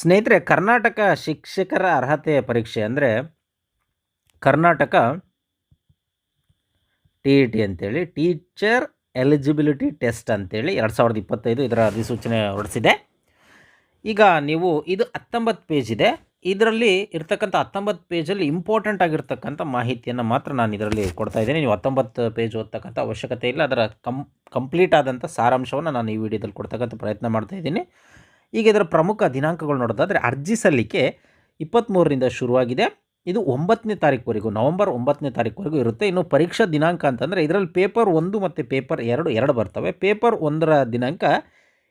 ಸ್ನೇಹಿತರೆ, ಕರ್ನಾಟಕ ಶಿಕ್ಷಕರ ಅರ್ಹತೆ ಪರೀಕ್ಷೆ ಅಂದರೆ ಕರ್ನಾಟಕ ಟಿ ಇ ಟಿ ಅಂತೇಳಿ, ಟೀಚರ್ ಎಲಿಜಿಬಿಲಿಟಿ ಟೆಸ್ಟ್ ಅಂತೇಳಿ ಎರಡು ಸಾವಿರದ ಇಪ್ಪತ್ತೈದು ಇದರ ಅಧಿಸೂಚನೆ ಹೊರಡಿಸಿದೆ. ಈಗ ನೀವು ಇದು ಹತ್ತೊಂಬತ್ತು ಪೇಜ್ ಇದೆ. ಇದರಲ್ಲಿ ಇರ್ತಕ್ಕಂಥ ಹತ್ತೊಂಬತ್ತು ಪೇಜಲ್ಲಿ ಇಂಪಾರ್ಟೆಂಟ್ ಆಗಿರ್ತಕ್ಕಂಥ ಮಾಹಿತಿಯನ್ನು ಮಾತ್ರ ನಾನು ಇದರಲ್ಲಿ ಕೊಡ್ತಾ ಇದ್ದೀನಿ. ನೀವು ಹತ್ತೊಂಬತ್ತು ಪೇಜ್ ಓದ್ತಕ್ಕಂಥ ಅವಶ್ಯಕತೆ ಇಲ್ಲ. ಅದರ ಕಂ ಕಂಪ್ಲೀಟ್ ಆದಂಥ ಸಾರಾಂಶವನ್ನು ನಾನು ಈ ವಿಡಿಯೋದಲ್ಲಿ ಕೊಡ್ತಕ್ಕಂಥ ಪ್ರಯತ್ನ ಮಾಡ್ತಾ ಇದ್ದೀನಿ. ಈಗ ಇದರ ಪ್ರಮುಖ ದಿನಾಂಕಗಳು ನೋಡೋದಾದರೆ ಅರ್ಜಿ ಸಲ್ಲಿಕೆ ಇಪ್ಪತ್ತ್ಮೂರರಿಂದ ಶುರುವಾಗಿದೆ. ಇದು ಒಂಬತ್ತನೇ ತಾರೀಕುವರೆಗೂ, ನವಂಬರ್ ಒಂಬತ್ತನೇ ತಾರೀಕುವರೆಗೂ ಇರುತ್ತೆ. ಇನ್ನು ಪರೀಕ್ಷಾ ದಿನಾಂಕ ಅಂತಂದರೆ ಇದರಲ್ಲಿ ಪೇಪರ್ ಒಂದು ಮತ್ತು ಪೇಪರ್ ಎರಡು ಎರಡು ಬರ್ತವೆ. ಪೇಪರ್ ಒಂದರ ದಿನಾಂಕ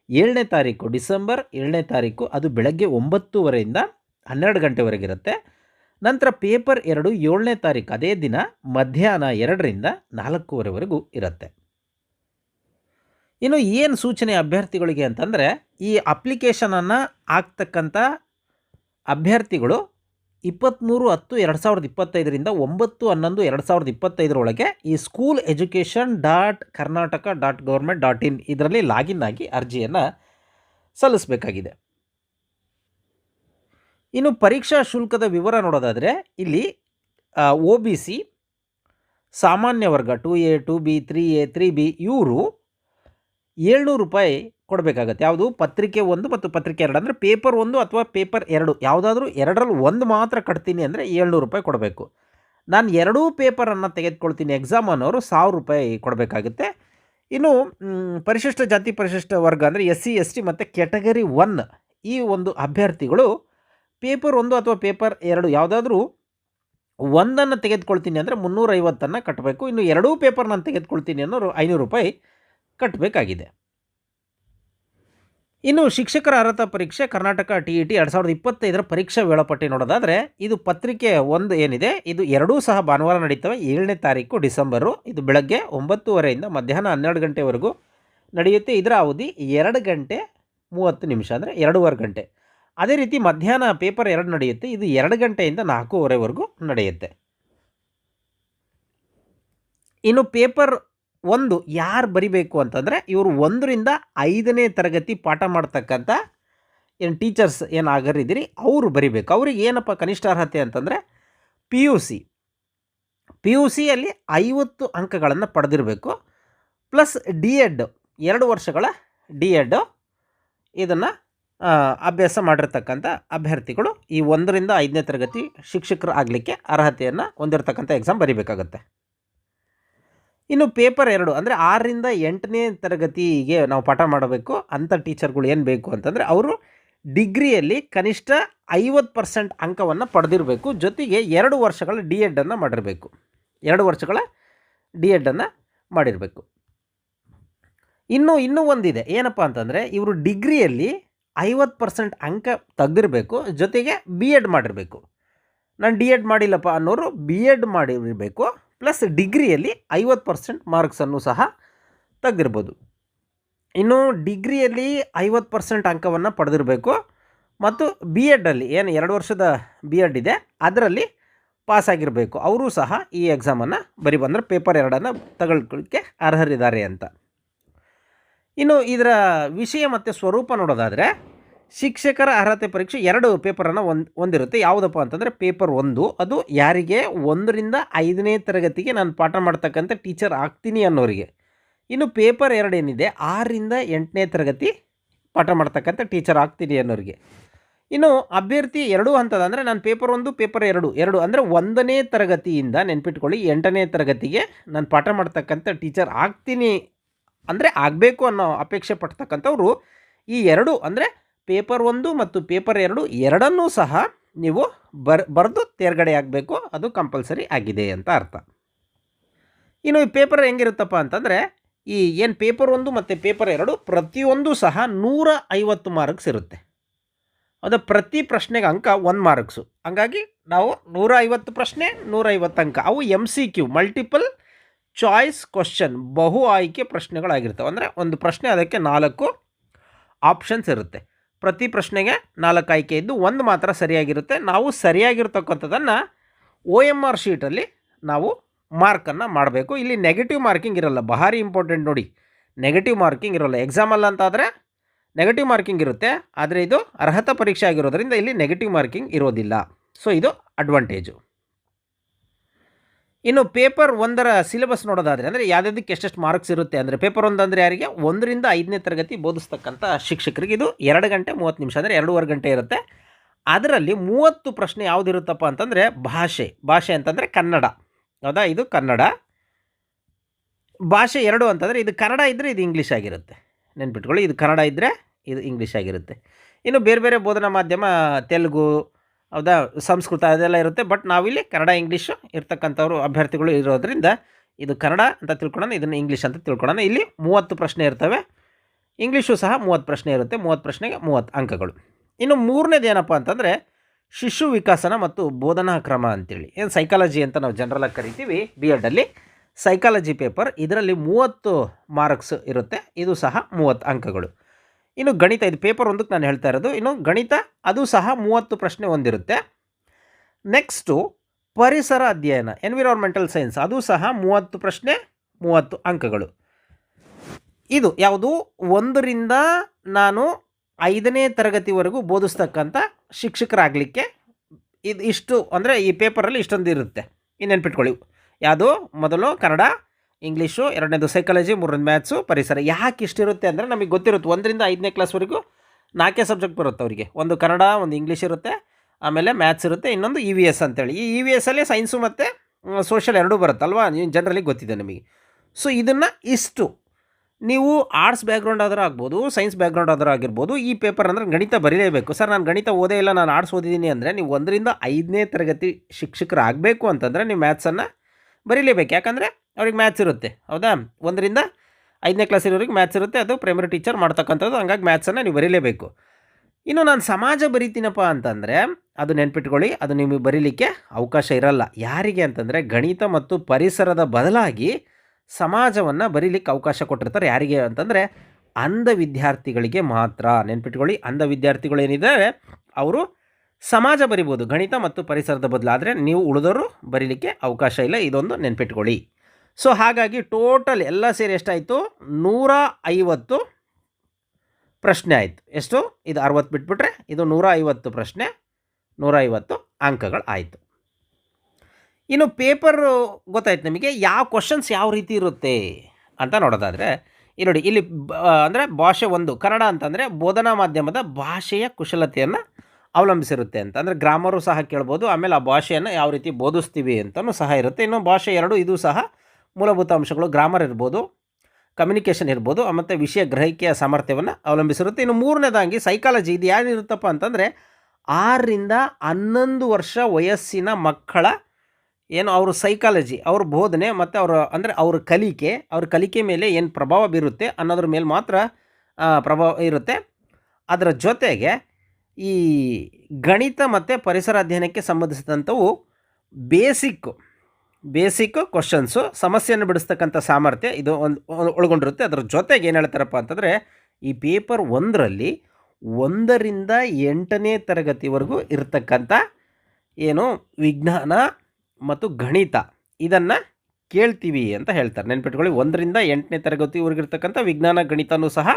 ಏಳನೇ ತಾರೀಕು, ಡಿಸೆಂಬರ್ ಏಳನೇ ತಾರೀಕು, ಅದು ಬೆಳಗ್ಗೆ ಒಂಬತ್ತುವರೆಯಿಂದ ಹನ್ನೆರಡು ಗಂಟೆವರೆಗಿರುತ್ತೆ ನಂತರ ಪೇಪರ್ ಎರಡು ಏಳನೇ ತಾರೀಕು, ಅದೇ ದಿನ ಮಧ್ಯಾಹ್ನ ಎರಡರಿಂದ ನಾಲ್ಕೂವರೆವರೆಗೂ ಇರುತ್ತೆ. ಇನ್ನು ಏನು ಸೂಚನೆ ಅಭ್ಯರ್ಥಿಗಳಿಗೆ ಅಂತಂದರೆ ಈ ಅಪ್ಲಿಕೇಶನನ್ನು ಹಾಕ್ತಕ್ಕಂಥ ಅಭ್ಯರ್ಥಿಗಳು ಇಪ್ಪತ್ತ್ಮೂರು ಹತ್ತು, ಎರಡು ಸಾವಿರದ ಇಪ್ಪತ್ತೈದರಿಂದ ಒಂಬತ್ತು, ಹನ್ನೊಂದು, ಎರಡು ಸಾವಿರದ ಇಪ್ಪತ್ತೈದರೊಳಗೆ ಈ school education dot Karnataka dot government dot in ಇದರಲ್ಲಿ ಲಾಗಿನ್ ಆಗಿ ಅರ್ಜಿಯನ್ನು ಸಲ್ಲಿಸಬೇಕಾಗಿದೆ. ಇನ್ನು ಪರೀಕ್ಷಾ ಶುಲ್ಕದ ವಿವರ ನೋಡೋದಾದರೆ ಇಲ್ಲಿ ಒ ಬಿ ಸಿ ಸಾಮಾನ್ಯ ವರ್ಗ two A two B three A three B ಇವರು ಏಳ್ನೂರು ರೂಪಾಯಿ ಕೊಡಬೇಕಾಗತ್ತೆ. ಯಾವುದು? ಪತ್ರಿಕೆ ಒಂದು ಮತ್ತು ಪತ್ರಿಕೆ ಎರಡು. ಅಂದರೆ ಪೇಪರ್ ಒಂದು ಅಥವಾ ಪೇಪರ್ ಎರಡು. ಯಾವುದಾದ್ರೂ ಎರಡರಲ್ಲಿ ಒಂದು ಮಾತ್ರ ಕಟ್ತೀನಿ ಅಂದರೆ ಏಳ್ನೂರು ರೂಪಾಯಿ ಕೊಡಬೇಕು. ನಾನು ಎರಡೂ ಪೇಪರನ್ನು ತೆಗೆದುಕೊಳ್ತೀನಿ. ಎಕ್ಸಾಮ್ ಅನ್ನೋರು ಸಾವಿರ ರೂಪಾಯಿ ಕೊಡಬೇಕಾಗುತ್ತೆ. ಇನ್ನು ಪರಿಶಿಷ್ಟ ಜಾತಿ, ಪರಿಶಿಷ್ಟ ವರ್ಗ ಅಂದರೆ ಎಸ್ ಸಿ, ಎಸ್ ಟಿ ಮತ್ತು ಕೆಟಗರಿ ಒನ್ ಈ ಒಂದು ಅಭ್ಯರ್ಥಿಗಳು ಪೇಪರ್ ಒಂದು ಅಥವಾ ಪೇಪರ್ ಎರಡು ಯಾವುದಾದ್ರೂ ಒಂದನ್ನು ತೆಗೆದುಕೊಳ್ತೀನಿ ಅಂದರೆ ಮುನ್ನೂರೈವತ್ತನ್ನು ಕಟ್ಟಬೇಕು ಇನ್ನು ಎರಡೂ ಪೇಪರ್ ನಾನು ತೆಗೆದುಕೊಳ್ತೀನಿ ಅನ್ನೋರು ಐನೂರು ರೂಪಾಯಿ ಕಟ್ಟಬೇಕಾಗಿದೆ ಇನ್ನು ಶಿಕ್ಷಕರ ಅರ್ಹತಾ ಪರೀಕ್ಷೆ ಕರ್ನಾಟಕ ಟಿ ಇ ಟಿ ಎರಡು ಸಾವಿರದ ಇಪ್ಪತ್ತೈದರ ಪರೀಕ್ಷಾ ವೇಳಾಪಟ್ಟಿ ನೋಡೋದಾದರೆ, ಇದು ಪತ್ರಿಕೆ ಒಂದು ಏನಿದೆ, ಇದು ಎರಡೂ ಸಹ ಭಾನುವಾರ ನಡೀತವೆ, ಏಳನೇ ತಾರೀಕು ಡಿಸೆಂಬರು, ಇದು ಬೆಳಗ್ಗೆ ಒಂಬತ್ತುವರೆಯಿಂದ ಮಧ್ಯಾಹ್ನ ಹನ್ನೆರಡು ಗಂಟೆವರೆಗೂ ನಡೆಯುತ್ತೆ. ಇದರ ಅವಧಿ ಎರಡು ಗಂಟೆ ಮೂವತ್ತು ನಿಮಿಷ, ಅಂದರೆ ಎರಡೂವರೆ ಗಂಟೆ. ಅದೇ ರೀತಿ ಮಧ್ಯಾಹ್ನ ಪೇಪರ್ ಎರಡು ನಡೆಯುತ್ತೆ, ಇದು ಎರಡು ಗಂಟೆಯಿಂದ ನಾಲ್ಕೂವರೆವರೆಗೂ ನಡೆಯುತ್ತೆ. ಇನ್ನು ಪೇಪರ್ ಒಂದು ಯಾರು ಬರಿಬೇಕು ಅಂತಂದರೆ ಇವರು ಒಂದರಿಂದ ಐದನೇ ತರಗತಿ ಪಾಠ ಮಾಡ್ತಕ್ಕಂಥ ಏನು ಟೀಚರ್ಸ್ ಏನು ಆಗರಿದ್ದೀರಿ, ಅವರು ಬರಿಬೇಕು. ಅವ್ರಿಗೆ ಏನಪ್ಪ ಕನಿಷ್ಠ ಅರ್ಹತೆ ಅಂತಂದರೆ P U C P U ಸಿಯಲ್ಲಿ ಐವತ್ತು ಅಂಕಗಳನ್ನು ಪಡೆದಿರಬೇಕು, ಪ್ಲಸ್ ಡಿ ಎಡ್ ಎರಡು ವರ್ಷಗಳ ಡಿ ಎಡ್ ಇದನ್ನು ಅಭ್ಯಾಸ ಮಾಡಿರ್ತಕ್ಕಂಥ ಅಭ್ಯರ್ಥಿಗಳು ಈ ಒಂದರಿಂದ ಐದನೇ ತರಗತಿ ಶಿಕ್ಷಕರು ಆಗಲಿಕ್ಕೆ ಅರ್ಹತೆಯನ್ನು ಹೊಂದಿರತಕ್ಕಂಥ ಎಕ್ಸಾಮ್ ಬರಿಬೇಕಾಗತ್ತೆ. ಇನ್ನು ಪೇಪರ್ ಎರಡು, ಅಂದರೆ ಆರರಿಂದ ಎಂಟನೇ ತರಗತಿಗೆ ನಾವು ಪಾಠ ಮಾಡಬೇಕು. ಅಂಥ ಟೀಚರ್ಗಳು ಏನು ಬೇಕು ಅಂತಂದರೆ ಅವರು ಡಿಗ್ರಿಯಲ್ಲಿ ಕನಿಷ್ಠ ಐವತ್ತು ಪರ್ಸೆಂಟ್ ಅಂಕವನ್ನು ಪಡೆದಿರಬೇಕು. ಜೊತೆಗೆ ಎರಡು ವರ್ಷಗಳ ಡಿ ಎಡನ್ನು ಮಾಡಿರಬೇಕು. ಎರಡು ವರ್ಷಗಳ ಡಿ ಎಡನ್ನು ಮಾಡಿರಬೇಕು. ಇನ್ನು, ಇನ್ನೂ ಒಂದಿದೆ. ಏನಪ್ಪ ಅಂತಂದರೆ ಇವರು ಡಿಗ್ರಿಯಲ್ಲಿ ಐವತ್ತು ಪರ್ಸೆಂಟ್ ಅಂಕ ತೆಗೆದಿರಬೇಕು. ಜೊತೆಗೆ ಬಿ ಎಡ್ ಮಾಡಿರಬೇಕು. ನಾನು ಡಿ ಎಡ್ ಮಾಡಿಲ್ಲಪ್ಪ ಅನ್ನೋರು ಬಿ ಎಡ್ ಮಾಡಿರಬೇಕು. ಪ್ಲಸ್ ಡಿಗ್ರಿಯಲ್ಲಿ ಐವತ್ತು ಪರ್ಸೆಂಟ್ ಮಾರ್ಕ್ಸನ್ನು ಸಹ ತೆಗೆದಿರ್ಬೋದು. ಇನ್ನು ಡಿಗ್ರಿಯಲ್ಲಿ ಐವತ್ತು ಪರ್ಸೆಂಟ್ ಅಂಕವನ್ನು ಪಡೆದಿರಬೇಕು. ಮತ್ತು ಬಿ ಎಡ್ಡಲ್ಲಿ ಏನು ಎರಡು ವರ್ಷದ ಬಿ ಎಡ್ ಇದೆ, ಅದರಲ್ಲಿ ಪಾಸಾಗಿರಬೇಕು. ಅವರು ಸಹ ಈ ಎಕ್ಸಾಮನ್ನು ಬರಿ ಬಂದರೆ ಪೇಪರ್ ಎರಡನ್ನು ತಗೊಳ್ಕೊಳ್ಳಿಕ್ಕೆ ಅರ್ಹರಿದ್ದಾರೆ ಅಂತ. ಇನ್ನು ಇದರ ವಿಷಯ ಮತ್ತು ಸ್ವರೂಪ ನೋಡೋದಾದರೆ ಶಿಕ್ಷಕರ ಅರ್ಹತೆ ಪರೀಕ್ಷೆ ಎರಡು ಪೇಪರನ್ನು ಒಂದು, ಒಂದಿರುತ್ತೆ. ಯಾವುದಪ್ಪ ಅಂತಂದರೆ ಪೇಪರ್ ಒಂದು, ಅದು ಯಾರಿಗೆ ಒಂದರಿಂದ ಐದನೇ ತರಗತಿಗೆ ನಾನು ಪಾಠ ಮಾಡ್ತಕ್ಕಂಥ ಟೀಚರ್ ಆಗ್ತೀನಿ ಅನ್ನೋರಿಗೆ. ಇನ್ನು ಪೇಪರ್ ಎರಡು ಏನಿದೆ ಆರರಿಂದ ಎಂಟನೇ ತರಗತಿ ಪಾಠ ಮಾಡ್ತಕ್ಕಂಥ ಟೀಚರ್ ಆಗ್ತೀನಿ ಅನ್ನೋರಿಗೆ. ಇನ್ನು ಅಭ್ಯರ್ಥಿ ಎರಡು ಹಂತದ ಅಂದರೆ ನಾನು ಪೇಪರ್ ಒಂದು, ಪೇಪರ್ ಎರಡು ಎರಡು ಅಂದರೆ ಒಂದನೇ ತರಗತಿಯಿಂದ ನೆನ್ಪಿಟ್ಕೊಳ್ಳಿ, ಎಂಟನೇ ತರಗತಿಗೆ ನಾನು ಪಾಠ ಮಾಡ್ತಕ್ಕಂಥ ಟೀಚರ್ ಆಗ್ತೀನಿ ಅಂದರೆ ಆಗಬೇಕು ಅನ್ನೋ ಅಪೇಕ್ಷೆ ಪಡ್ತಕ್ಕಂಥವ್ರು ಈ ಎರಡು ಅಂದರೆ ಪೇಪರ್ ಒಂದು ಮತ್ತು ಪೇಪರ್ ಎರಡು ಎರಡನ್ನೂ ಸಹ ನೀವು ಬರ್, ಬರೆದು ತೇರ್ಗಡೆ ಆಗಬೇಕು, ಅದು ಕಂಪಲ್ಸರಿ ಆಗಿದೆ ಅಂತ ಅರ್ಥ. ಇನ್ನು ಈ ಪೇಪರ್ ಹೆಂಗಿರುತ್ತಪ್ಪ ಅಂತಂದರೆ, ಈ ಏನು ಪೇಪರ್ ಒಂದು ಮತ್ತು ಪೇಪರ್ ಎರಡು ಪ್ರತಿಯೊಂದು ಸಹ ನೂರ ಐವತ್ತು ಮಾರ್ಕ್ಸ್ ಇರುತ್ತೆ. ಅದು ಪ್ರತಿ ಪ್ರಶ್ನೆಗೆ ಅಂಕ ಒಂದು ಮಾರ್ಕ್ಸು. ಹಂಗಾಗಿ ನಾವು ನೂರ ಐವತ್ತು ಪ್ರಶ್ನೆ, ನೂರ ಐವತ್ತು ಅಂಕ. ಅವು M C Q multiple choice question ಬಹು ಆಯ್ಕೆ ಪ್ರಶ್ನೆಗಳಾಗಿರ್ತವೆ. ಅಂದರೆ ಒಂದು ಪ್ರಶ್ನೆ ಅದಕ್ಕೆ ನಾಲ್ಕು ಆಪ್ಷನ್ಸ್ ಇರುತ್ತೆ. ಪ್ರತಿ ಪ್ರಶ್ನೆಗೆ ನಾಲ್ಕು ಆಯ್ಕೆ ಇದ್ದು ಒಂದು ಮಾತ್ರ ಸರಿಯಾಗಿರುತ್ತೆ. ನಾವು ಸರಿಯಾಗಿರ್ತಕ್ಕಂಥದ್ದನ್ನು ಒ ಎಂ ಆರ್ ಶೀಟಲ್ಲಿ ನಾವು ಮಾರ್ಕನ್ನು ಮಾಡಬೇಕು. ಇಲ್ಲಿ ನೆಗೆಟಿವ್ ಮಾರ್ಕಿಂಗ್ ಇರೋಲ್ಲ. ಭಾರಿ ಇಂಪಾರ್ಟೆಂಟ್ ನೋಡಿ. ನೆಗೆಟಿವ್ ಮಾರ್ಕಿಂಗ್ ಇರೋಲ್ಲ. ಎಕ್ಸಾಮಲ್ಲ ಅಂತಾದರೆ ನೆಗೆಟಿವ್ ಮಾರ್ಕಿಂಗ್ ಇರುತ್ತೆ. ಆದರೆ ಇದು ಅರ್ಹತಾ ಪರೀಕ್ಷೆ ಆಗಿರೋದ್ರಿಂದ ಇಲ್ಲಿ ನೆಗೆಟಿವ್ ಮಾರ್ಕಿಂಗ್ ಇರೋದಿಲ್ಲ. ಸೊ ಇದು ಅಡ್ವಾಂಟೇಜು. ಇನ್ನು ಪೇಪರ್ ಒಂದರ ಸಿಲೆಬಸ್ ನೋಡೋದಾದರೆ, ಅಂದರೆ ಯಾವುದಕ್ಕೆ ಎಷ್ಟೆಷ್ಟು ಮಾರ್ಕ್ಸ್ ಇರುತ್ತೆ ಅಂದರೆ, ಪೇಪರ್ ಒಂದು ಅಂದರೆ ಯಾರಿಗೆ? ಒಂದರಿಂದ ಐದನೇ ತರಗತಿ ಬೋಧಿಸ್ತಕ್ಕಂಥ ಶಿಕ್ಷಕರಿಗೆ. ಇದು ಎರಡು ಗಂಟೆ ಮೂವತ್ತು ನಿಮಿಷ, ಅಂದರೆ ಎರಡೂವರೆ ಗಂಟೆ ಇರುತ್ತೆ. ಅದರಲ್ಲಿ ಮೂವತ್ತು ಪ್ರಶ್ನೆ ಯಾವುದಿರುತ್ತಪ್ಪ ಅಂತಂದರೆ, ಭಾಷೆ. ಭಾಷೆ ಅಂತಂದರೆ ಕನ್ನಡ. ಹೌದಾ? ಇದು ಕನ್ನಡ. ಭಾಷೆ ಎರಡು ಅಂತಂದರೆ, ಇದು ಕನ್ನಡ ಇದ್ದರೆ ಇದು ಇಂಗ್ಲೀಷ್ ಆಗಿರುತ್ತೆ. ನೆನ್ಪಿಟ್ಕೊಳ್ಳಿ, ಇದು ಕನ್ನಡ ಇದ್ದರೆ ಇದು ಇಂಗ್ಲೀಷ್ ಆಗಿರುತ್ತೆ. ಇನ್ನು ಬೇರೆ ಬೇರೆ ಬೋಧನಾ ಮಾಧ್ಯಮ, ತೆಲುಗು ಹೌದಾ? ಸಂಸ್ಕೃತ ಅದೆಲ್ಲ ಇರುತ್ತೆ. ಬಟ್ ನಾವಿಲ್ಲಿ ಕನ್ನಡ ಇಂಗ್ಲೀಷು ಇರ್ತಕ್ಕಂಥವ್ರು, ಅಭ್ಯರ್ಥಿಗಳು ಇರೋದ್ರಿಂದ ಇದು ಕನ್ನಡ ಅಂತ ತಿಳ್ಕೊಳ್ಳೋಣ, ಇದನ್ನು ಇಂಗ್ಲೀಷ್ ಅಂತ ತಿಳ್ಕೊಳ್ಳೋಣ. ಇಲ್ಲಿ ಮೂವತ್ತು ಪ್ರಶ್ನೆ ಇರ್ತವೆ. ಇಂಗ್ಲೀಷು ಸಹ ಮೂವತ್ತು ಪ್ರಶ್ನೆ ಇರುತ್ತೆ. ಮೂವತ್ತು ಪ್ರಶ್ನೆಗೆ ಮೂವತ್ತು ಅಂಕಗಳು. ಇನ್ನು ಮೂರನೇದು ಏನಪ್ಪ ಅಂತಂದರೆ, ಶಿಶು ವಿಕಾಸನ ಮತ್ತು ಬೋಧನಾ ಕ್ರಮ ಅಂತೇಳಿ. ಏನು ಸೈಕಾಲಜಿ ಅಂತ ನಾವು ಜನರಲಾಗಿ ಕರಿತೀವಿ ಬಿ ಎಡಲ್ಲಿ ಸೈಕಾಲಜಿ ಪೇಪರ್ ಇದರಲ್ಲಿ ಮೂವತ್ತು ಮಾರ್ಕ್ಸ್ ಇರುತ್ತೆ. ಇದು ಸಹ ಮೂವತ್ತು ಅಂಕಗಳು. ಇನ್ನು ಗಣಿತ, ಇದು ಪೇಪರ್ ಒಂದಕ್ಕೆ ನಾನು ಹೇಳ್ತಾ ಇರೋದು. ಇನ್ನು ಗಣಿತ, ಅದು ಸಹ ಮೂವತ್ತು ಪ್ರಶ್ನೆ ಹೊಂದಿರುತ್ತೆ. ನೆಕ್ಸ್ಟು ಪರಿಸರ ಅಧ್ಯಯನ ಎನ್ವಿರಾನ್ಮೆಂಟಲ್ ಸೈನ್ಸ್ ಅದು ಸಹ ಮೂವತ್ತು ಪ್ರಶ್ನೆ, ಮೂವತ್ತು ಅಂಕಗಳು. ಇದು ಯಾವುದು? ಒಂದರಿಂದ ನಾನು ಐದನೇ ತರಗತಿವರೆಗೂ ಬೋಧಿಸ್ತಕ್ಕಂಥ ಶಿಕ್ಷಕರಾಗಲಿಕ್ಕೆ ಇದು ಇಷ್ಟು, ಅಂದರೆ ಈ ಪೇಪರಲ್ಲಿ ಇಷ್ಟೊಂದು ಇರುತ್ತೆ. ಇನ್ನೆನ್ಪಿಟ್ಕೊಳ್ಳಿ ಯಾವುದು? ಮೊದಲು ಕನ್ನಡ ಇಂಗ್ಲೀಷು ಎರಡನೇದು ಸೈಕಾಲಜಿ ಮೂರನೇದು ಮ್ಯಾಥ್ಸು ಪರಿಸರ. ಯಾಕೆ ಇಷ್ಟಿರುತ್ತೆ ಅಂದರೆ ನಮಗೆ ಗೊತ್ತಿರುತ್ತೆ. ಒಂದರಿಂದ ಐದನೇ ಕ್ಲಾಸ್ವರೆಗೂ ನಾಲ್ಕೇ ಸಬ್ಜೆಕ್ಟ್ ಬರುತ್ತೆ ಅವರಿಗೆ. ಒಂದು ಕನ್ನಡ, ಒಂದು ಇಂಗ್ಲೀಷ್ ಇರುತ್ತೆ, ಆಮೇಲೆ ಮ್ಯಾಥ್ಸ್ ಇರುತ್ತೆ, ಇನ್ನೊಂದು ಇ ವಿ ಎಸ್ ಅಂತೇಳಿ. ಈ ಇ ವಿ ಎಸ್ಸಲ್ಲಿ ಸೈನ್ಸು ಮತ್ತು ಸೋಷಲ್ ಎರಡೂ ಬರುತ್ತಲ್ವಾ ನೀವು ಜನರಲಿ ಗೊತ್ತಿದೆ ನಿಮಗೆ. ಸೊ ಇದನ್ನು ಇಷ್ಟು. ನೀವು ಆರ್ಟ್ಸ್ ಬ್ಯಾಕ್ಗ್ರೌಂಡ್ ಆದರೂ ಆಗ್ಬೋದು ಸೈನ್ಸ್ ಬ್ಯಾಕ್ಗ್ರೌಂಡ್ ಆದರೂ ಆಗಿರ್ಬೋದು, ಈ ಪೇಪರ್ ಅಂದರೆ ಗಣಿತ ಬರೀಲೇಬೇಕು. ಸರ್, ನಾನು ಗಣಿತ ಓದೇ ಇಲ್ಲ, ನಾನು ಆರ್ಟ್ಸ್ ಓದಿದ್ದೀನಿ ಅಂದರೆ ನೀವು ಒಂದರಿಂದ ಐದನೇ ತರಗತಿ ಶಿಕ್ಷಕರಾಗಬೇಕು ಅಂತಂದರೆ ನೀವು ಮ್ಯಾಥ್ಸನ್ನು ಬರೀಲೇಬೇಕು. ಯಾಕಂದರೆ ಅವ್ರಿಗೆ ಮ್ಯಾಥ್ಸ್ ಇರುತ್ತೆ. ಹೌದಾ? ಒಂದರಿಂದ ಐದನೇ ಕ್ಲಾಸ್ ಇರೋರಿಗೆ ಮ್ಯಾಥ್ಸ್ ಇರುತ್ತೆ. ಅದು ಪ್ರೈಮರಿ ಟೀಚರ್ ಮಾಡ್ತಕ್ಕಂಥದ್ದು. ಹಂಗಾಗಿ ಮ್ಯಾಥ್ಸನ್ನು ನೀವು ಬರೀಲೇಬೇಕು. ಇನ್ನು ನಾನು ಸಮಾಜ ಬರೀತೀನಪ್ಪ ಅಂತಂದರೆ, ಅದು ನೆನ್ಪಿಟ್ಕೊಳ್ಳಿ. ಅದು ನಿಮಗೆ ಬರೀಲಿಕ್ಕೆ ಅವಕಾಶ ಇರಲ್ಲ. ಯಾರಿಗೆ ಅಂತಂದರೆ, ಗಣಿತ ಮತ್ತು ಪರಿಸರದ ಬದಲಾಗಿ ಸಮಾಜವನ್ನು ಬರೀಲಿಕ್ಕೆ ಅವಕಾಶ ಕೊಟ್ಟಿರ್ತಾರೆ. ಯಾರಿಗೆ ಅಂತಂದರೆ, ಅಂಧ ವಿದ್ಯಾರ್ಥಿಗಳಿಗೆ ಮಾತ್ರ ನೆನ್ಪಿಟ್ಕೊಳ್ಳಿ. ಅಂಧ ವಿದ್ಯಾರ್ಥಿಗಳು ಏನಿದ್ದಾರೆ, ಅವರು ಸಮಾಜ ಬರಿಬೋದು, ಗಣಿತ ಮತ್ತು ಪರಿಸರದ ಬದಲಾದರೆ ನೀವು ಉಳಿದವರು ಬರೀಲಿಕ್ಕೆ ಅವಕಾಶ ಇಲ್ಲ, ಇದೊಂದು ನೆನ್ಪಿಟ್ಕೊಳ್ಳಿ. ಸೊ ಹಾಗಾಗಿ ಟೋಟಲ್ ಎಲ್ಲ ಸೇರಿ ಎಷ್ಟಾಯಿತು? ನೂರ ಐವತ್ತು ಪ್ರಶ್ನೆ ಆಯಿತು. ಎಷ್ಟು? ಇದು ಅರವತ್ತು ಬಿಟ್ಬಿಟ್ರೆ ಇದು ನೂರ ಐವತ್ತು ಪ್ರಶ್ನೆ ನೂರ ಐವತ್ತು ಅಂಕಗಳು ಆಯಿತು. ಇನ್ನು ಪೇಪರು ಗೊತ್ತಾಯ್ತು ನಿಮಗೆ, ಯಾವ ಕ್ವಶನ್ಸ್ ಯಾವ ರೀತಿ ಇರುತ್ತೆ ಅಂತ ನೋಡೋದಾದರೆ ಇಲ್ಲಿ ನೋಡಿ ಇಲ್ಲಿ ಅಂದರೆ ಭಾಷೆ ಒಂದು ಕನ್ನಡ ಅಂತಂದರೆ ಬೋಧನಾ ಮಾಧ್ಯಮದ ಭಾಷೆಯ ಕುಶಲತೆಯನ್ನು ಅವಲಂಬಿಸಿರುತ್ತೆ ಅಂತ. ಅಂದರೆ ಗ್ರಾಮರು ಸಹ ಕೇಳ್ಬೋದು, ಆಮೇಲೆ ಆ ಭಾಷೆಯನ್ನು ಯಾವ ರೀತಿ ಬೋಧಿಸ್ತೀವಿ ಅಂತಲೂ ಸಹ ಇರುತ್ತೆ. ಇನ್ನು ಭಾಷೆ ಎರಡು, ಇದು ಸಹ ಮೂಲಭೂತ ಅಂಶಗಳು. ಗ್ರಾಮರ್ ಇರ್ಬೋದು, ಕಮ್ಯುನಿಕೇಷನ್ ಇರ್ಬೋದು ಮತ್ತು ವಿಷಯ ಗ್ರಹಿಕೆಯ ಸಾಮರ್ಥ್ಯವನ್ನು ಅವಲಂಬಿಸಿರುತ್ತೆ. ಇನ್ನು ಮೂರನೇದಾಗಿ ಸೈಕಾಲಜಿ ಇದು ಯಾರಿರುತ್ತಪ್ಪ ಅಂತಂದರೆ, ಆರರಿಂದ ಹನ್ನೊಂದು ವರ್ಷ ವಯಸ್ಸಿನ ಮಕ್ಕಳ ಏನು ಅವರು ಸೈಕಾಲಜಿ, ಅವ್ರ ಬೋಧನೆ ಮತ್ತು ಅವರ ಅಂದರೆ ಅವ್ರ ಕಲಿಕೆ ಅವ್ರ ಕಲಿಕೆ ಮೇಲೆ ಏನು ಪ್ರಭಾವ ಬೀರುತ್ತೆ ಅನ್ನೋದ್ರ ಮೇಲೆ ಮಾತ್ರ ಪ್ರಭಾವ ಇರುತ್ತೆ. ಅದರ ಜೊತೆಗೆ ಈ ಗಣಿತ ಮತ್ತು ಪರಿಸರ ಅಧ್ಯಯನಕ್ಕೆ ಸಂಬಂಧಿಸಿದಂಥವು ಬೇಸಿಕ್ ಬೇಸಿಕ್ ಕ್ವಶನ್ಸು ಸಮಸ್ಯೆಯನ್ನು ಬಿಡಿಸ್ತಕ್ಕಂಥ ಸಾಮರ್ಥ್ಯ ಇದು ಒಂದು ಒಳಗೊಂಡಿರುತ್ತೆ. ಅದರ ಜೊತೆಗೆ ಏನು ಹೇಳ್ತಾರಪ್ಪ ಅಂತಂದರೆ, ಈ ಪೇಪರ್ ಒಂದರಲ್ಲಿ ಒಂದರಿಂದ ಎಂಟನೇ ತರಗತಿವರೆಗೂ ಇರತಕ್ಕಂಥ ಏನು ವಿಜ್ಞಾನ ಮತ್ತು ಗಣಿತ ಇದನ್ನು ಕೇಳ್ತೀವಿ ಅಂತ ಹೇಳ್ತಾರೆ. ನೆನ್ಪಿಟ್ಕೊಳ್ಳಿ, ಒಂದರಿಂದ ಎಂಟನೇ ತರಗತಿವರೆಗೂ ಇರ್ತಕ್ಕಂಥ ವಿಜ್ಞಾನ, ಗಣಿತನೂ ಸಹ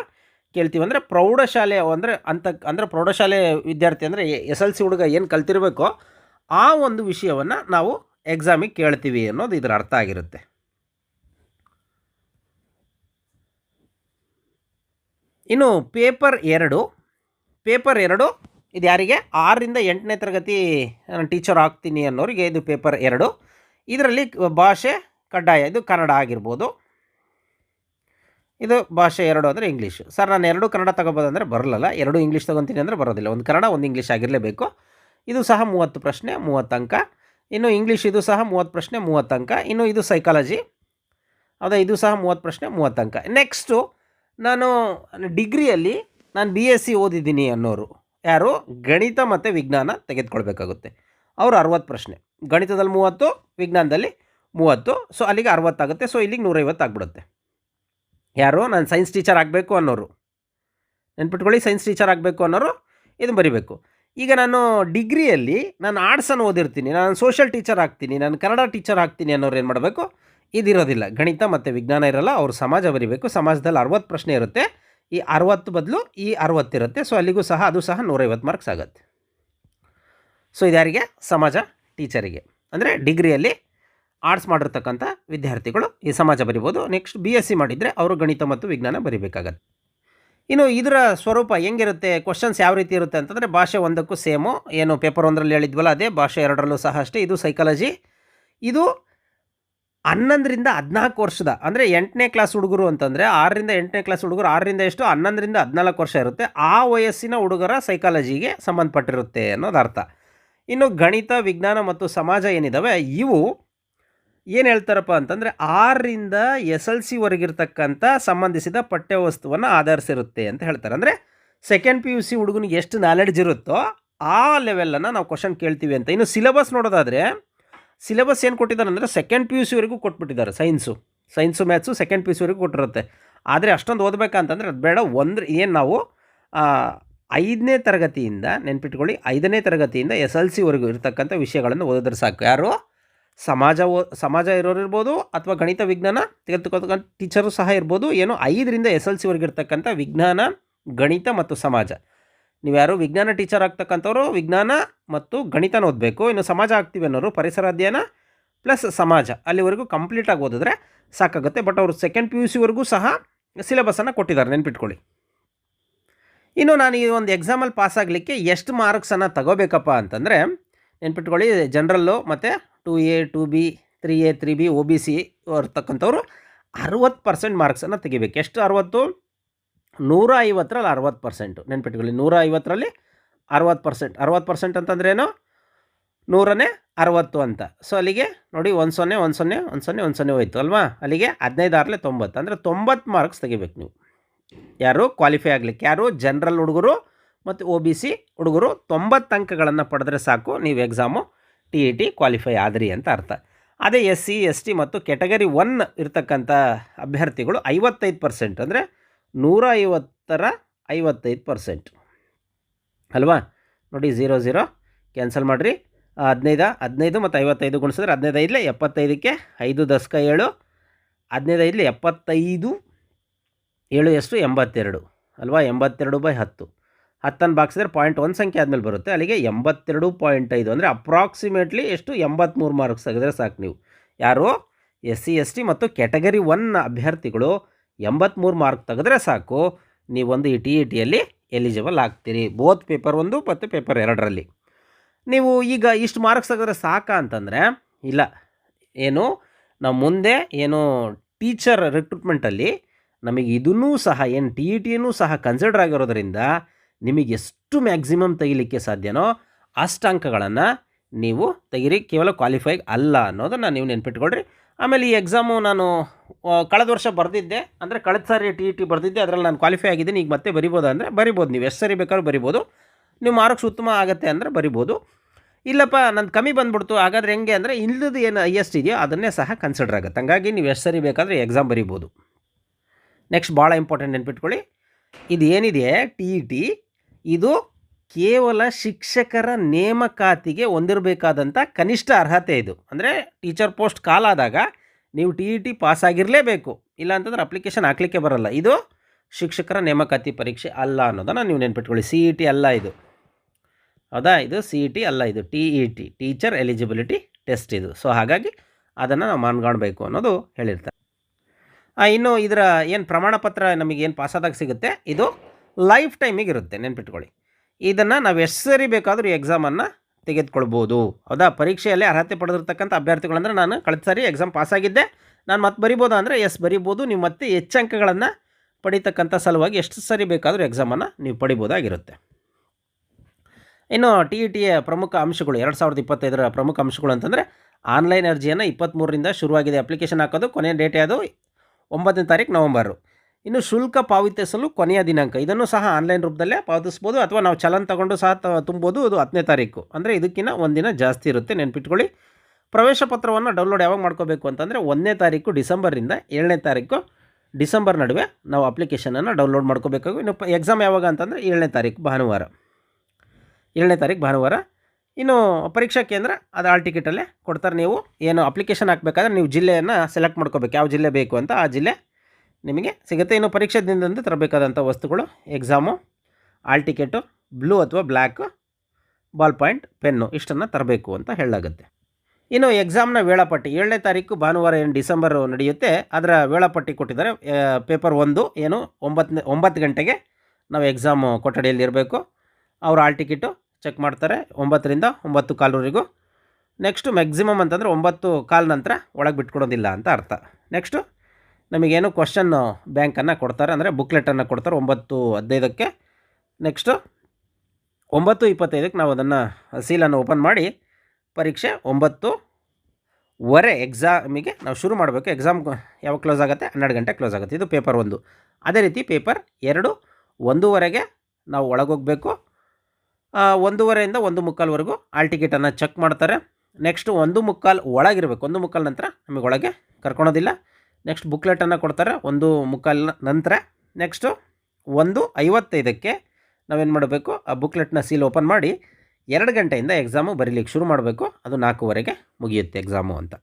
ಕೇಳ್ತೀವಿ. ಅಂದರೆ ಪ್ರೌಢಶಾಲೆ ಅಂದರೆ ಅಂತ, ಅಂದರೆ ಪ್ರೌಢಶಾಲೆ ವಿದ್ಯಾರ್ಥಿ ಅಂದರೆ ಎಸ್ ಎಲ್ ಸಿ ಹುಡುಗ ಏನು ಕಲ್ತಿರಬೇಕೋ ಆ ಒಂದು ವಿಷಯವನ್ನು ನಾವು ಎಕ್ಸಾಮಿಗೆ ಕೇಳ್ತೀವಿ ಅನ್ನೋದು ಇದರ ಅರ್ಥ ಆಗಿರುತ್ತೆ. ಇನ್ನು ಪೇಪರ್ ಎರಡು ಪೇಪರ್ ಎರಡು, ಇದು ಯಾರಿಗೆ? ಆರರಿಂದ ಎಂಟನೇ ತರಗತಿ ಟೀಚರ್ ಆಗ್ತೀನಿ ಅನ್ನೋರಿಗೆ ಇದು ಪೇಪರ್ ಎರಡು. ಇದರಲ್ಲಿ ಭಾಷೆ ಕಡ್ಡಾಯ, ಇದು ಕನ್ನಡ ಆಗಿರ್ಬೋದು. ಇದು ಭಾಷೆ ಎರಡು ಅಂದರೆ ಇಂಗ್ಲೀಷು ಸರ್ ನಾನು ಎರಡು ಕನ್ನಡ ತಗೋಬೋದಂದರೆ ಬರಲ್ಲ ಎರಡು ಇಂಗ್ಲೀಷ್ ತೊಗೊತೀನಿ ಅಂದರೆ ಬರೋದಿಲ್ಲ. ಒಂದು ಕನ್ನಡ, ಒಂದು ಇಂಗ್ಲೀಷ್ ಆಗಿರಲೇಬೇಕು. ಇದು ಸಹ ಮೂವತ್ತು ಪ್ರಶ್ನೆ, ಮೂವತ್ತು ಅಂಕ. ಇನ್ನು ಇಂಗ್ಲೀಷ್ ಇದು ಸಹ ಮೂವತ್ತು ಪ್ರಶ್ನೆ, ಮೂವತ್ತು ಅಂಕ. ಇನ್ನು ಇದು ಸೈಕಾಲಜಿ ಹೌದಾ? ಇದು ಸಹ ಮೂವತ್ತು ಪ್ರಶ್ನೆ, ಮೂವತ್ತು ಅಂಕ. ನೆಕ್ಸ್ಟು ನಾನು ಡಿಗ್ರಿಯಲ್ಲಿ ನಾನು ಬಿ ಎಸ್ ಸಿ ಓದಿದ್ದೀನಿ ಅನ್ನೋರು. ಯಾರು? ಗಣಿತ ಮತ್ತು ವಿಜ್ಞಾನ ತೆಗೆದುಕೊಳ್ಬೇಕಾಗುತ್ತೆ. ಅವರು ಅರವತ್ತು ಪ್ರಶ್ನೆ. ಗಣಿತದಲ್ಲಿ ಮೂವತ್ತು, ವಿಜ್ಞಾನದಲ್ಲಿ ಮೂವತ್ತು. ಸೊ ಅಲ್ಲಿಗೆ ಅರವತ್ತಾಗುತ್ತೆ ಸೊ ಇಲ್ಲಿಗೆ ನೂರೈವತ್ತು ಆಗ್ಬಿಡುತ್ತೆ. ಯಾರು? ನಾನು ಸೈನ್ಸ್ ಟೀಚರ್ ಆಗಬೇಕು ಅನ್ನೋರು. ನೆನ್ಪಿಟ್ಕೊಳ್ಳಿ ಸೈನ್ಸ್ ಟೀಚರ್ ಆಗಬೇಕು ಅನ್ನೋರು ಇದನ್ನು ಬರಿಬೇಕು. ಈಗ ನಾನು ಡಿಗ್ರಿಯಲ್ಲಿ ನಾನು ಆರ್ಟ್ಸನ್ನು ಓದಿರ್ತೀನಿ, ನಾನು ಸೋಷಿಯಲ್ ಟೀಚರ್ ಆಗ್ತೀನಿ, ನಾನು ಕನ್ನಡ ಟೀಚರ್ ಆಗ್ತೀನಿ ಅನ್ನೋರು ಏನು ಮಾಡಬೇಕು? ಇದಿರೋದಿಲ್ಲ. ಗಣಿತ ಮತ್ತು ವಿಜ್ಞಾನ ಇರಲ್ಲ, ಅವರು ಸಮಾಜ ಬರಿಬೇಕು. ಸಮಾಜದಲ್ಲಿ ಅರವತ್ತು ಪ್ರಶ್ನೆ ಇರುತ್ತೆ. ಈ ಅರವತ್ತು ಬದಲು ಈ ಅರವತ್ತಿರುತ್ತೆ ಸೊ ಅಲ್ಲಿಗೂ ಸಹ, ಅದು ಸಹ ನೂರೈವತ್ತು ಮಾರ್ಕ್ಸ್ ಆಗುತ್ತೆ. ಸೊ ಇದ್ಯಾರಿಗೆ? ಸಮಾಜ ಟೀಚರಿಗೆ ಅಂದರೆ ಡಿಗ್ರಿಯಲ್ಲಿ ಆರ್ಟ್ಸ್ ಮಾಡಿರ್ತಕ್ಕಂಥ ವಿದ್ಯಾರ್ಥಿಗಳು ಈ ಸಮಾಜ ಬರಿಬೋದು. ನೆಕ್ಸ್ಟ್ ಬಿ ಎಸ್ ಸಿ ಮಾಡಿದರೆ ಅವರು ಗಣಿತ ಮತ್ತು ವಿಜ್ಞಾನ ಬರಿಬೇಕಾಗತ್ತೆ. ಇನ್ನು ಇದರ ಸ್ವರೂಪ ಹೆಂಗಿರುತ್ತೆ? ಕ್ವಶನ್ಸ್ ಯಾವ ರೀತಿ ಇರುತ್ತೆ ಅಂತಂದರೆ ಭಾಷೆ ಒಂದಕ್ಕೂ ಸೇಮು. ಏನು ಪೇಪರ್ ಒಂದರಲ್ಲಿ ಹೇಳಿದ್ವಲ್ಲ ಅದೇ, ಭಾಷೆ ಎರಡರಲ್ಲೂ ಸಹ ಅಷ್ಟೇ. ಇದು ಸೈಕಾಲಜಿ ಇದು ಹನ್ನೊಂದರಿಂದ ಹದಿನಾಲ್ಕು ವರ್ಷದ, ಅಂದರೆ ಎಂಟನೇ ಕ್ಲಾಸ್ ಹುಡುಗರು ಅಂತಂದರೆ ಆರರಿಂದ ಎಂಟನೇ ಕ್ಲಾಸ್ ಹುಡುಗರು ಆರರಿಂದ ಎಷ್ಟು? ಹನ್ನೊಂದರಿಂದ ಹದಿನಾಲ್ಕು ವರ್ಷ ಇರುತ್ತೆ. ಆ ವಯಸ್ಸಿನ ಹುಡುಗರ ಸೈಕಾಲಜಿಗೆ ಸಂಬಂಧಪಟ್ಟಿರುತ್ತೆ ಅನ್ನೋದು ಅರ್ಥ. ಇನ್ನು ಗಣಿತ, ವಿಜ್ಞಾನ ಮತ್ತು ಸಮಾಜ ಏನಿದ್ದಾವೆ ಇವು ಏನು ಹೇಳ್ತಾರಪ್ಪ ಅಂತಂದರೆ ಆರರಿಂದ ಎಸ್ ಎಲ್ ಸಿವರೆಗಿರ್ತಕ್ಕಂಥ ಸಂಬಂಧಿಸಿದ ಪಠ್ಯವಸ್ತುವನ್ನು ಆಧರಿಸಿರುತ್ತೆ ಅಂತ ಹೇಳ್ತಾರೆ. ಅಂದರೆ ಸೆಕೆಂಡ್ ಪಿ ಯು ಸಿ ಹುಡುಗನಿಗೆ ಎಷ್ಟು ನಾಲೆಡ್ಜ್ ಇರುತ್ತೋ ಆ ಲೆವೆಲನ್ನು ನಾವು ಕ್ವಶನ್ ಕೇಳ್ತೀವಿ ಅಂತ. ಇನ್ನು ಸಿಲೆಬಸ್ ನೋಡೋದಾದರೆ ಸಿಲೆಬಸ್ ಏನು ಕೊಟ್ಟಿದ್ದಾರೆ ಅಂದರೆ ಸೆಕೆಂಡ್ ಪಿ ಯು ಸಿವರೆಗೂ ಕೊಟ್ಬಿಟ್ಟಿದ್ದಾರೆ science science maths second P U ಸಿವರೆಗೂ ಕೊಟ್ಟಿರುತ್ತೆ. ಆದರೆ ಅಷ್ಟೊಂದು ಓದಬೇಕಂತಂದರೆ ಅದು ಬೇಡ ಒಂದು ಏನು ನಾವು ಐದನೇ ತರಗತಿಯಿಂದ ನೆನ್ಪಿಟ್ಕೊಳ್ಳಿ, ಐದನೇ ತರಗತಿಯಿಂದ ಎಸ್ ಎಲ್ ಸಿವರೆಗೂ ಇರ್ತಕ್ಕಂಥ ವಿಷಯಗಳನ್ನು ಓದಿದ್ರೆ ಸಾಕು. ಯಾರು? ಸಮಾಜ ಸಮಾಜ ಇರೋರು ಇರ್ಬೋದು ಅಥವಾ ಗಣಿತ ವಿಜ್ಞಾನ ತೆಗೆದುಕೊಳ್ತಕ್ಕಂಥ ಟೀಚರು ಸಹ ಇರ್ಬೋದು. ಏನು ಐದರಿಂದ ಎಸ್ ಎಲ್ ಸಿವರೆಗೆ ಇರ್ತಕ್ಕಂಥ ವಿಜ್ಞಾನ, ಗಣಿತ ಮತ್ತು ಸಮಾಜ. ನೀವು ಯಾರು ವಿಜ್ಞಾನ ಟೀಚರ್ ಆಗ್ತಕ್ಕಂಥವ್ರು ವಿಜ್ಞಾನ ಮತ್ತು ಗಣಿತನ ಓದಬೇಕು, ಇನ್ನು ಸಮಾಜ ಆಗ್ತೀವಿ ಅನ್ನೋರು ಪರಿಸರ ಅಧ್ಯಯನ ಪ್ಲಸ್ ಸಮಾಜ. ಅಲ್ಲಿವರೆಗೂ ಕಂಪ್ಲೀಟಾಗಿ ಓದಿದ್ರೆ ಸಾಕಾಗುತ್ತೆ. ಬಟ್ ಅವರು ಸೆಕೆಂಡ್ ಪಿ ಯು ಸಿವರೆಗೂ ಸಹ ಸಿಲೆಬಸನ್ನು ಕೊಟ್ಟಿದ್ದಾರೆ. ನೆನ್ಪಿಟ್ಕೊಳ್ಳಿ. ಇನ್ನು ನಾನು ಈ ಒಂದು ಎಕ್ಸಾಮಲ್ಲಿ ಪಾಸ್ ಆಗಲಿಕ್ಕೆ ಎಷ್ಟು ಮಾರ್ಕ್ಸನ್ನು ತಗೋಬೇಕಪ್ಪ ಅಂತಂದರೆ, ನೆನ್ಪಿಟ್ಕೊಳ್ಳಿ ಜನರಲ್ಲು ಮತ್ತು two A two B three A three B O B C ಇರ್ತಕ್ಕಂಥವ್ರು ಅರುವತ್ತು ಪರ್ಸೆಂಟ್ ಮಾರ್ಕ್ಸನ್ನು ತೆಗಿಬೇಕು. ಎಷ್ಟು ಅರವತ್ತು? ನೂರ ಐವತ್ತರಲ್ಲಿ ಅರವತ್ತು ಪರ್ಸೆಂಟು ನೆನ್ಪಿಟ್ಕೊಳ್ಳಿ ನೂರ ಐವತ್ತರಲ್ಲಿ ಅರವತ್ತು ಪರ್ಸೆಂಟ್ ಅರವತ್ತು ಪರ್ಸೆಂಟ್ ಅಂತಂದ್ರೇನು? ನೂರನೇ ಅರವತ್ತು ಅಂತ. ಸೊ ಅಲ್ಲಿಗೆ ನೋಡಿ ಒಂದು ಸೊನ್ನೆ ಒಂದು ಸೊನ್ನೆ ಒಂದು ಸೊನ್ನೆ ಒಂದು ಸೊನ್ನೆ ಹೋಯ್ತು ಅಲ್ವಾ? ಅಲ್ಲಿಗೆ ಹದಿನೈದಾರಲೆ ತೊಂಬತ್ತು. ಅಂದರೆ ತೊಂಬತ್ತು ಮಾರ್ಕ್ಸ್ ತೆಗಿಬೇಕು ನೀವು. ಯಾರು? ಕ್ವಾಲಿಫೈ ಆಗಲಿಕ್ಕೆ. ಯಾರು? ಜನರಲ್ ಹುಡುಗರು ಮತ್ತು ಒ ಬಿ ಸಿ ಹುಡುಗರು ತೊಂಬತ್ತು ಅಂಕಗಳನ್ನು ಪಡೆದ್ರೆ ಸಾಕು. ನೀವು exam T E T qualify ಆದ್ರಿ ಅಂತ ಅರ್ಥ. ಅದೇ ಎಸ್ ಸಿ ಎಸ್ ಟಿ ಮತ್ತು ಕೆಟಗರಿ ಒನ್ ಇರತಕ್ಕಂಥ ಅಭ್ಯರ್ಥಿಗಳು ಐವತ್ತೈದು ಪರ್ಸೆಂಟ್ ಅಂದರೆ ನೂರ ಐವತ್ತರ ಐವತ್ತೈದು ಪರ್ಸೆಂಟ್ ಅಲ್ವಾ? ನೋಡಿ ಝೀರೋ ಝೀರೋ ಕ್ಯಾನ್ಸಲ್ ಮಾಡಿರಿ. ಹದಿನೈದು ಹದಿನೈದು ಮತ್ತು ಐವತ್ತೈದು ಗುಣಿಸಿದ್ರೆ ಹದಿನೈದು ಐದಲೇ ಎಪ್ಪತ್ತೈದಕ್ಕೆ ಐದು ದಶಕ ಏಳು ಹದಿನೈದು ಐದಲೇ ಎಪ್ಪತ್ತೈದು, ಏಳು ಎಷ್ಟು ಎಂಬತ್ತೆರಡು. ಅಲ್ವಾ? ಎಂಬತ್ತೆರಡು ಬೈ ಹತ್ತು. ಹತ್ತನ್ನು ಬಾಕ್ಸಿದ್ರೆ ಪಾಯಿಂಟ್ ಒಂದು ಸಂಖ್ಯೆ ಆದಮೇಲೆ ಬರುತ್ತೆ. ಅಲ್ಲಿಗೆ ಎಂಬತ್ತೆರಡು ಪಾಯಿಂಟ್ ಐದು ಅಂದರೆ ಅಪ್ರಾಕ್ಸಿಮೇಟ್ಲಿ ಎಷ್ಟು? ಎಂಬತ್ತ್ಮೂರು ಮಾರ್ಕ್ಸ್ ತೆಗೆದ್ರೆ ಸಾಕು ನೀವು. ಯಾರು? ಎಸ್ ಸಿ, ಎಸ್ ಟಿ ಮತ್ತು ಕ್ಯಾಟಗರಿ ಒನ್ ಅಭ್ಯರ್ಥಿಗಳು ಎಂಬತ್ತ್ಮೂರು ಮಾರ್ಕ್ ತೆಗೆದ್ರೆ ಸಾಕು. ನೀವೊಂದು ಈ ಟಿ ಇ ಟಿಯಲ್ಲಿ ಎಲಿಜಿಬಲ್ ಆಗ್ತೀರಿ. ಬೋತ್ ಪೇಪರ್ ಒಂದು ಮತ್ತು ಪೇಪರ್ ಎರಡರಲ್ಲಿ. ನೀವು ಈಗ ಇಷ್ಟು ಮಾರ್ಕ್ಸ್ ತೆಗೆದ್ರೆ ಸಾಕಾ ಅಂತಂದರೆ, ಇಲ್ಲ. ಏನು? ನಾವು ಮುಂದೆ ಏನು ಟೀಚರ್ ರಿಕ್ರೂಟ್ಮೆಂಟಲ್ಲಿ ನಮಗೆ ಇದನ್ನೂ ಸಹ, ಏನು ಟಿ ಇ ಟಿನೂ ಸಹ ಕನ್ಸಿಡರ್ ಆಗಿರೋದ್ರಿಂದ ನಿಮಗೆ ಎಷ್ಟು ಮ್ಯಾಕ್ಸಿಮಮ್ ತೆಗಿಲಿಕ್ಕೆ ಸಾಧ್ಯನೋ ಅಷ್ಟು ಅಂಕಗಳನ್ನು ನೀವು ತೆಗಿರಿ. ಕೇವಲ ಕ್ವಾಲಿಫೈ ಅಲ್ಲ ಅನ್ನೋದನ್ನು ನೀವು ನೆನ್ಪಿಟ್ಕೊಳ್ರಿ. ಆಮೇಲೆ ಈ ಎಕ್ಸಾಮು ನಾನು ಕಳೆದ ವರ್ಷ ಬರೆದಿದ್ದೆ. ಅಂದರೆ ಕಳೆದ ಸಾರಿ ಟಿ ಇ ಟಿ ಬರೆದಿದ್ದೆ. ಅದರಲ್ಲಿ ನಾನು ಕ್ವಾಲಿಫೈ ಆಗಿದ್ದೀನಿ. ಈಗ ಮತ್ತೆ ಬರಿಬೋದು ಅಂದರೆ ಬರಿಬೋದು. ನೀವು ಎಷ್ಟು ಸರಿ ಬೇಕಾದ್ರೂ ಬರಿಬೋದು. ನೀವು ಮಾರ್ಕ್ಸ್ ಉತ್ತಮ ಆಗುತ್ತೆ ಅಂದರೆ ಬರಿಬೋದು. ಇಲ್ಲಪ್ಪ, ನಂದು ಕಮ್ಮಿ ಬಂದ್ಬಿಡ್ತು. ಹಾಗಾದ್ರೆ ಹೆಂಗೆ ಅಂದರೆ ಇಲ್ಲದ ಏನು ಹೈಯೆಸ್ಟ್ ಇದೆಯೋ ಅದನ್ನೇ ಸಹ ಕನ್ಸಿಡರ್ ಆಗುತ್ತೆ. ಹಂಗಾಗಿ ನೀವು ಎಷ್ಟು ಸರಿ ಬೇಕಾದರೆ ಎಕ್ಸಾಮ್ ಬರಿಬೋದು. ನೆಕ್ಸ್ಟ್ ಭಾಳ ಇಂಪಾರ್ಟೆಂಟ್ ನೆನ್ಪಿಟ್ಕೊಳ್ಳಿ. ಇದು ಏನಿದೆ ಟಿ ಇ ಟಿ ಇದು ಕೇವಲ ಶಿಕ್ಷಕರ ನೇಮಕಾತಿಗೆ ಹೊಂದಿರಬೇಕಾದಂಥ ಕನಿಷ್ಠ ಅರ್ಹತೆ ಇದು. ಅಂದರೆ ಟೀಚರ್ ಪೋಸ್ಟ್ ಕಾಲಾದಾಗ ನೀವು ಟಿ ಇ ಟಿ ಪಾಸ್ ಆಗಿರಲೇಬೇಕು ಇಲ್ಲಾಂತಂದ್ರೆ ಅಪ್ಲಿಕೇಶನ್ ಹಾಕ್ಲಿಕ್ಕೆ ಬರಲ್ಲ. ಇದು ಶಿಕ್ಷಕರ ನೇಮಕಾತಿ ಪರೀಕ್ಷೆ ಅಲ್ಲ ಅನ್ನೋದನ್ನು ನೀವು ನೆನ್ಪಿಟ್ಕೊಳ್ಳಿ. ಸಿ ಇ ಟಿ ಅಲ್ಲ ಇದು. ಹೌದಾ ಇದು? ಸಿ ಇ ಟಿ ಅಲ್ಲ ಇದು. T E T teacher eligibility test ಇದು. ಸೊ ಹಾಗಾಗಿ ಅದನ್ನು ನಾವು ಮಾನ್ಗಾಣಬೇಕು ಅನ್ನೋದು ಹೇಳಿರ್ತಾರೆ. ಇನ್ನು ಇದರ ಏನು ಪ್ರಮಾಣ ಪತ್ರ ನಮಗೆ ಏನು ಪಾಸಾದಾಗ ಸಿಗುತ್ತೆ? ಇದು ಲೈಫ್ ಟೈಮಿಗೆ ಇರುತ್ತೆ, ನೆನ್ಪಿಟ್ಕೊಳ್ಳಿ. ಇದನ್ನು ನಾವು ಎಷ್ಟು ಸರಿ ಬೇಕಾದರೂ ಈ ಎಕ್ಸಾಮನ್ನು ತೆಗೆದುಕೊಳ್ಬೋದು. ಹೌದಾ? ಪರೀಕ್ಷೆಯಲ್ಲಿ ಅರ್ಹತೆ ಪಡೆದಿರ್ತಕ್ಕಂಥ ಅಭ್ಯರ್ಥಿಗಳಂದ್ರೆ ನಾನು ಕಳೆದ ಸಾರಿ ಎಕ್ಸಾಮ್ ಪಾಸಾಗಿದ್ದೆ ನಾನು ಮತ್ತೆ ಬರಿಬೋದು ಅಂದರೆ ಎಸ್, ಬರಿಬೋದು. ನೀವು ಮತ್ತೆ ಹೆಚ್ಚು ಅಂಕಗಳನ್ನು ಪಡಿತಕ್ಕಂಥ ಸಲುವಾಗಿ ಎಷ್ಟು ಸರಿ ಬೇಕಾದರೂ ಎಕ್ಸಾಮನ್ನು ನೀವು ಪಡಿಬೋದಾಗಿರುತ್ತೆ. ಇನ್ನು ಟಿ ಇ ಟಿಯ ಪ್ರಮುಖ ಅಂಶಗಳು, ಎರಡು ಸಾವಿರದ ಇಪ್ಪತ್ತೈದರ ಪ್ರಮುಖ ಅಂಶಗಳು ಅಂತಂದರೆ ಆನ್ಲೈನ್ ಅರ್ಜಿಯನ್ನು ಇಪ್ಪತ್ತ್ಮೂರರಿಂದ ಶುರುವಾಗಿದೆ. ಅಪ್ಲಿಕೇಶನ್ ಹಾಕೋದು, ಕೊನೆಯ ಡೇಟ್ ಅದು ಒಂಬತ್ತನೇ ತಾರೀಕು ನವಂಬರು. ಇನ್ನು ಶುಲ್ಕ ಪಾವತಿಸಲು ಕೊನೆಯ ದಿನಾಂಕ. ಇದನ್ನು ಸಹ ಆನ್ಲೈನ್ ರೂಪದಲ್ಲೇ ಪಾವತಿಸ್ಬೋದು ಅಥವಾ ನಾವು ಚಲನ್ ತಗೊಂಡು ಸಹ ತುಂಬೋದು, ಅದು ಹತ್ತನೇ ತಾರೀಕು. ಅಂದರೆ ಇದಕ್ಕಿಂತ ಒಂದಿನ ಜಾಸ್ತಿ ಇರುತ್ತೆ, ನೆನ್ಪಿಟ್ಕೊಳ್ಳಿ. ಪ್ರವೇಶ ಪತ್ರವನ್ನು ಡೌನ್ಲೋಡ್ ಯಾವಾಗ ಮಾಡ್ಕೋಬೇಕು ಅಂತಂದರೆ ಒಂದನೇ ತಾರೀಕು ಡಿಸೆಂಬರಿಂದ ಏಳನೇ ತಾರೀಕು ಡಿಸೆಂಬರ್ ನಡುವೆ ನಾವು ಅಪ್ಲಿಕೇಶನನ್ನು ಡೌನ್ಲೋಡ್ ಮಾಡ್ಕೋಬೇಕು ಇನ್ನು ಎಕ್ಸಾಮ್ ಯಾವಾಗ ಅಂತಂದರೆ ಏಳನೇ ತಾರೀಕು ಭಾನುವಾರ. ಏಳನೇ ತಾರೀಕು ಭಾನುವಾರ. ಇನ್ನು ಪರೀಕ್ಷಾ ಕೇಂದ್ರ ಅದು ಆಲ್ ಟಿಕೆಟಲ್ಲೇ ಕೊಡ್ತಾರೆ ನೀವು. ಏನು ಅಪ್ಲಿಕೇಶನ್ ಹಾಕಬೇಕಾದ್ರೆ ನೀವು ಜಿಲ್ಲೆಯನ್ನು ಸೆಲೆಕ್ಟ್ ಮಾಡ್ಕೋಬೇಕು. ಯಾವ ಜಿಲ್ಲೆ ಬೇಕು ಅಂತ ಆ ಜಿಲ್ಲೆ ನಿಮಗೆ ಸಿಗುತ್ತೆ ಇನ್ನು ಪರೀಕ್ಷೆ ದಿನದಂದು ತರಬೇಕಾದಂಥ ವಸ್ತುಗಳು ಎಕ್ಸಾಮು ಆಲ್ ಟಿಕೆಟು ಬ್ಲೂ ಅಥವಾ ಬ್ಲ್ಯಾಕ್ ಬಾಲ್ ಪಾಯಿಂಟ್ ಪೆನ್ನು ಇಷ್ಟನ್ನು ತರಬೇಕು ಅಂತ ಹೇಳಲಾಗುತ್ತೆ. ಇನ್ನು ಎಕ್ಸಾಮ್ನ ವೇಳಾಪಟ್ಟಿ, ಏಳನೇ ತಾರೀಕು ಭಾನುವಾರ ಏನು ಡಿಸೆಂಬರ್ ನಡೆಯುತ್ತೆ, ಅದರ ವೇಳಾಪಟ್ಟಿ ಕೊಟ್ಟಿದ್ದಾರೆ. ಪೇಪರ್ ಒಂದು, ಏನು, ಒಂಬತ್ತನೇ, ಒಂಬತ್ತು ಗಂಟೆಗೆ ನಾವು ಎಕ್ಸಾಮು ಕೊಠಡಿಯಲ್ಲಿ ಇರಬೇಕು. ಅವರು ಆಲ್ ಟಿಕೆಟು ಚೆಕ್ ಮಾಡ್ತಾರೆ, ಒಂಬತ್ತರಿಂದ ಒಂಬತ್ತು ಕಾಲುವರೆಗೂ. ನೆಕ್ಸ್ಟು ಮ್ಯಾಕ್ಸಿಮಮ್ ಅಂತಂದರೆ ಒಂಬತ್ತು ಕಾಲ್ ನಂತರ ಒಳಗೆ ಬಿಟ್ಕೊಡೋದಿಲ್ಲ ಅಂತ ಅರ್ಥ. ನೆಕ್ಸ್ಟು ನಮಗೇನು ಕ್ವಶನ್ ಬ್ಯಾಂಕನ್ನು ಕೊಡ್ತಾರೆ, ಅಂದರೆ ಬುಕ್ಲೆಟನ್ನು ಕೊಡ್ತಾರೆ ಒಂಬತ್ತು ಹದಿನೈದಕ್ಕೆ. ನೆಕ್ಸ್ಟು ಒಂಬತ್ತು ಇಪ್ಪತ್ತೈದಕ್ಕೆ ನಾವು ಅದನ್ನು ಸೀಲನ್ನು ಓಪನ್ ಮಾಡಿ, ಪರೀಕ್ಷೆ ಒಂಬತ್ತು ವರೆ ಎಕ್ಸಾಮಿಗೆ ನಾವು ಶುರು ಮಾಡಬೇಕು. ಎಕ್ಸಾಮ್ ಯಾವಾಗ ಕ್ಲೋಸ್ ಆಗುತ್ತೆ? ಹನ್ನೆರಡು ಗಂಟೆ ಕ್ಲೋಸ್ ಆಗುತ್ತೆ. ಇದು ಪೇಪರ್ ಒಂದು. ಅದೇ ರೀತಿ ಪೇಪರ್ ಎರಡು, ಒಂದೂವರೆಗೆ ನಾವು ಒಳಗೋಗಬೇಕು. ಒಂದೂವರೆಯಿಂದ ಒಂದು ಮುಕ್ಕಾಲ್ವರೆಗೂ ಆಲ್ ಟಿಕೆಟನ್ನು ಚೆಕ್ ಮಾಡ್ತಾರೆ. ನೆಕ್ಸ್ಟು ಒಂದು ಮುಕ್ಕಾಲು ಒಳಗಿರಬೇಕು. ಒಂದು ಮುಕ್ಕಾಲು ನಂತರ ನಮಗೆ ಒಳಗೆ ಕರ್ಕೊಳೋದಿಲ್ಲ. ನೆಕ್ಸ್ಟ್ ಬುಕ್ಲೆಟನ್ನು ಕೊಡ್ತಾರೆ. ಒಂದು ಮುಕ್ಕಾಲಿನ ನಂತರ ನೆಕ್ಸ್ಟು ಒಂದು ಐವತ್ತೈದಕ್ಕೆ ನಾವೇನು ಮಾಡಬೇಕು? ಆ ಬುಕ್ಲೆಟ್ನ ಸೀಲ್ ಓಪನ್ ಮಾಡಿ ಎರಡು ಗಂಟೆಯಿಂದ ಎಕ್ಸಾಮು ಬರೀಲಿಕ್ಕೆ ಶುರು ಮಾಡಬೇಕು. ಅದು ನಾಲ್ಕೂವರೆಗೆ ಮುಗಿಯುತ್ತೆ ಎಕ್ಸಾಮು ಅಂತ.